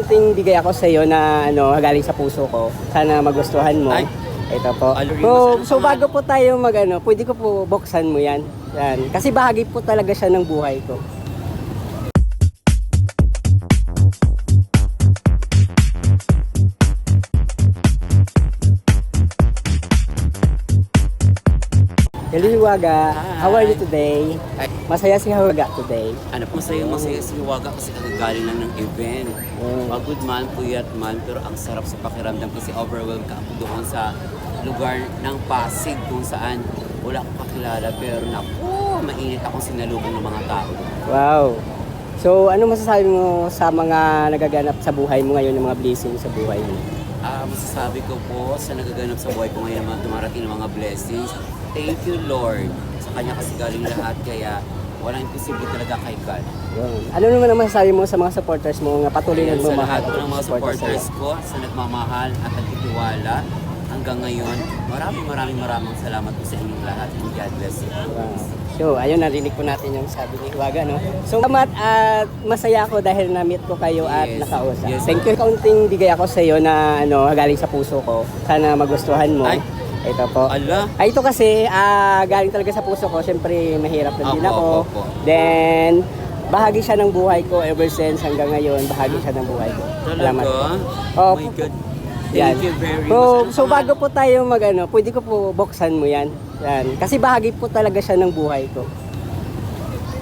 kaunting bigay ako sa iyo na ano, galing sa puso ko. Sana magustuhan mo. Ay. Ito po. So, ano so bago po tayo mag ano, pwede ko po buksan mo yan. Yan. Kasi bahagi po talaga siya ng buhay ko. Hello, Hiwaga. How are you today? Ay, Masaya si Hiwaga today. ano po masaya masaya si Hiwaga kasi kagagaling lang ng event. Mm. Pagod man, puyat man, pero ang sarap sa pakiramdam kasi overwhelmed ka ako doon sa lugar ng Pasig kung saan wala akong kakilala pero naku, mainit akong sinalubong ng mga tao. Wow. So, ano masasabi mo sa mga nagaganap sa buhay mo ngayon, ng mga blessings sa buhay mo? Ah, masasabi ko po sa nagaganap sa buhay ko ngayon mga dumarating ng mga blessings. Thank you Lord. Sa Kanya kasi galing lahat kaya walang imposible talaga kay God. Yun. Ano naman ang masasabi mo sa mga supporters mo nga patuloy Ayan, sa lahat po ng mga supporters ko, sa nagmamahal at nagtitiwala hanggang ngayon, maraming maraming maraming salamat po sa inyong lahat and God bless you. So, ayun, narinig po natin yung sabi ni Hiwaga, no? So, salamat at masaya ako dahil na-meet ko kayo at Yes. nakausap. Yes. Thank you. Kaunting bigay ako sa iyo na ano, galing sa puso ko. Sana magustuhan mo. Ay. Ito po. Ala, Ay, ito kasi, ah, galing talaga sa puso ko. Siyempre, mahirap na din Opo, ako. opo, opo. Then, bahagi siya ng buhay ko ever since hanggang ngayon. Bahagi siya ng buhay ko. Salamat po. talaga? Oh, my God. Thank you very So, much. so bago po tayo mag ano, pwede ko po buksan mo yan. Yan. Kasi bahagi po talaga siya ng buhay ko.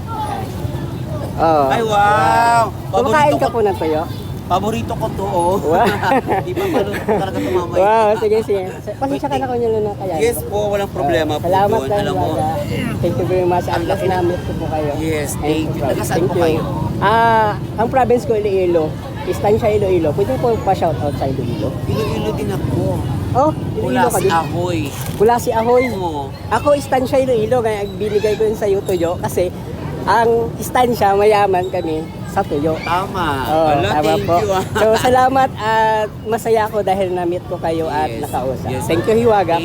Yan. Oh. Ay, wow! Kumakain Paborito ka ko, po ng tuyo? Paborito ko to, oh. Wow. Di ba maluto talaga tumamay? Wow, sige, sige. Pasensya ka na kung yun na kaya. Yes po, walang problema po Salamat doon. Alam mo. Thank you very much. Ang laki laki na meet ko po kayo. Yes, thank you. Thank po you. kayo? Ah, ang province ko Iloilo. Istansya Iloilo. Pwede po pa-shoutout sa Iloilo. Iloilo din ako. Oh, Iloilo ka si din. Ahoy. Mula si Ahoy. Oo. Ako istansya Iloilo kaya binigay ko yun sa iyo tuyo kasi ang istansya mayaman kami sa tuyo. Tama. Oh, Wala, tama thank po. you. ah. So salamat at masaya ako dahil na-meet ko kayo at Yes. nakausap. Yes. Thank you Hiwaga.